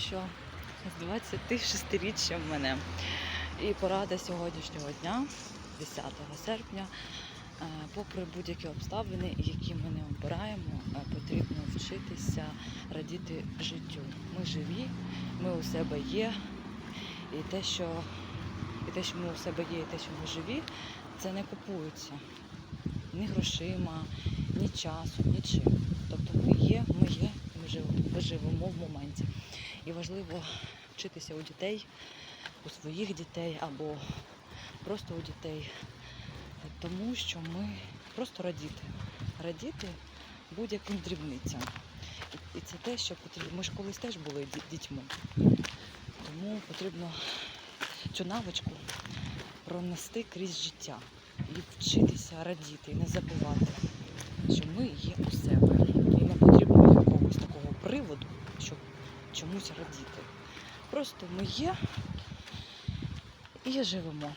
що з 26-річчям мене. І порада сьогоднішнього дня, 10 серпня, е, попри будь-які обставини, які ми не обираємо, е, потрібно вчитися радіти життю. Ми живі, ми у себе є, і те, що, і те, що ми у себе є, і те, що ми живі, це не купується ні грошима, ні часом, нічим. Тобто ми є, ми живемо, ми живемо моменті. І важливо вчитися у дітей, у своїх дітей або просто у дітей, тому що ми просто радіти. Радіти будь-яким дрібницям. І- це те, що потрібно. Ми ж колись теж були дітьми. Тому потрібно цю навичку пронести крізь життя і вчитися радіти, і не забувати, що ми є у себе. І не потрібно якогось такого приводу, чомусь радіти. Просто ми є і живемо.